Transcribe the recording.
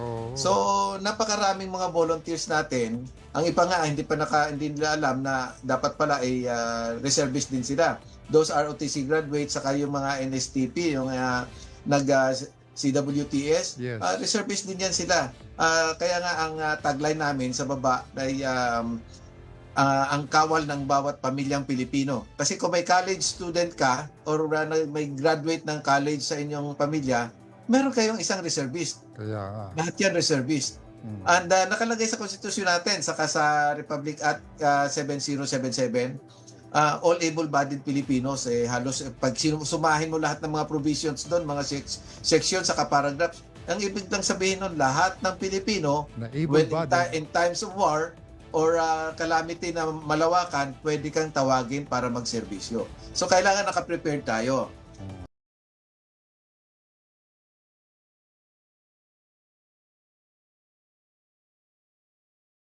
Oo. So, napakaraming mga volunteers natin. Ang iba nga, hindi pa naka, hindi nila alam na dapat pala ay ah, reservist din sila. Those ROTC graduates, saka yung mga NSTP, yung ah, nag ah, CWTS, Yes. ah, reservist din yan sila. Ah, kaya nga ang ah, tagline namin sa baba ay um, ah, ang kawal ng bawat pamilyang Pilipino. Kasi kung may college student ka or na- may graduate ng college sa inyong pamilya, meron kayong isang reservist. Kaya nga. Lahat yan reservist. Mm. And uh, nakalagay sa konstitusyon natin, saka sa Republic Act uh, 7077, uh, all able-bodied Filipinos, eh, halos eh, pag sumahin mo lahat ng mga provisions doon, mga sec- section, saka paragraphs, ang ibig lang sabihin nun, lahat ng Pilipino, when in, ti- in times of war or uh, calamity na malawakan, pwede kang tawagin para magserbisyo. So, kailangan nakaprepared tayo.